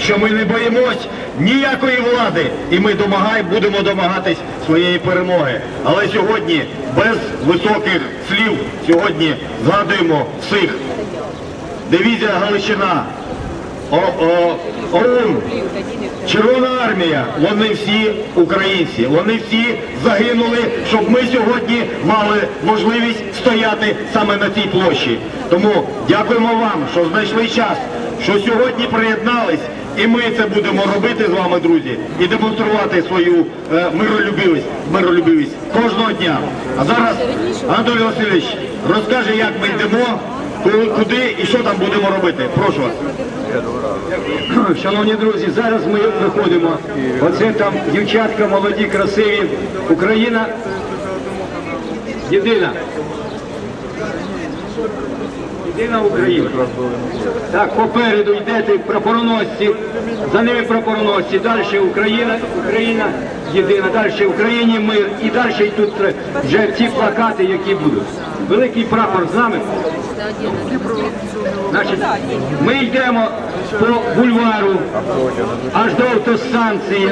що ми не боїмось ніякої влади, і ми домагай, будемо домагатись своєї перемоги. Але сьогодні без високих слів, сьогодні згадуємо всіх. Дивізія Галичина, ОУН, Червона армія, вони всі українці, вони всі загинули, щоб ми сьогодні мали можливість стояти саме на цій площі. Тому дякуємо вам, що знайшли час, що сьогодні приєднались, і ми це будемо робити з вами, друзі, і демонструвати свою е, миролюбивість, миролюбивість кожного дня. А зараз Анатолій Васильович розкаже, як ми йдемо, куди і що там будемо робити. Прошу вас. Шановні друзі, зараз ми виходимо. Оце там дівчатка молоді, красиві. Україна єдина. Єдина Україна. Так, попереду йдете прапороносці, за ними прапороносці, далі Україна, Україна єдина, далі Україні мир і далі йдуть вже ці плакати, які будуть. Великий прапор з нами. Значить, ми йдемо по бульвару аж до автостанції.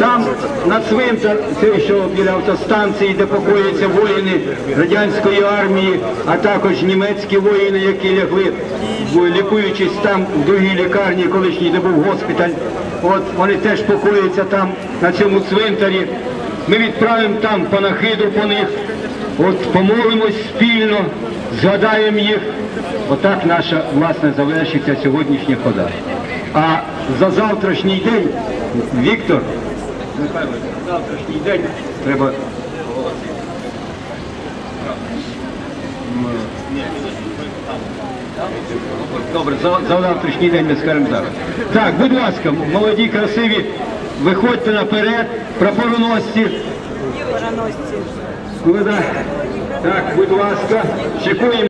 Там на цвинтар, це що біля автостанції, де покояться воїни радянської армії, а також німецькі воїни, які лягли, лікуючись там в другій лікарні, колишній, де був госпіталь. От вони теж покояться там на цьому цвинтарі. Ми відправимо там панахиду по них. От помолимось спільно, згадаємо їх. Отак наша власне завершиться сьогоднішня хода. А за завтрашній день, Віктор, завтрашній день треба. Добре, за, за завтрашній день ми скажемо зараз. Так, будь ласка, молоді, красиві, виходьте наперед, прапороносці. Так, будь ласка, шикуємо.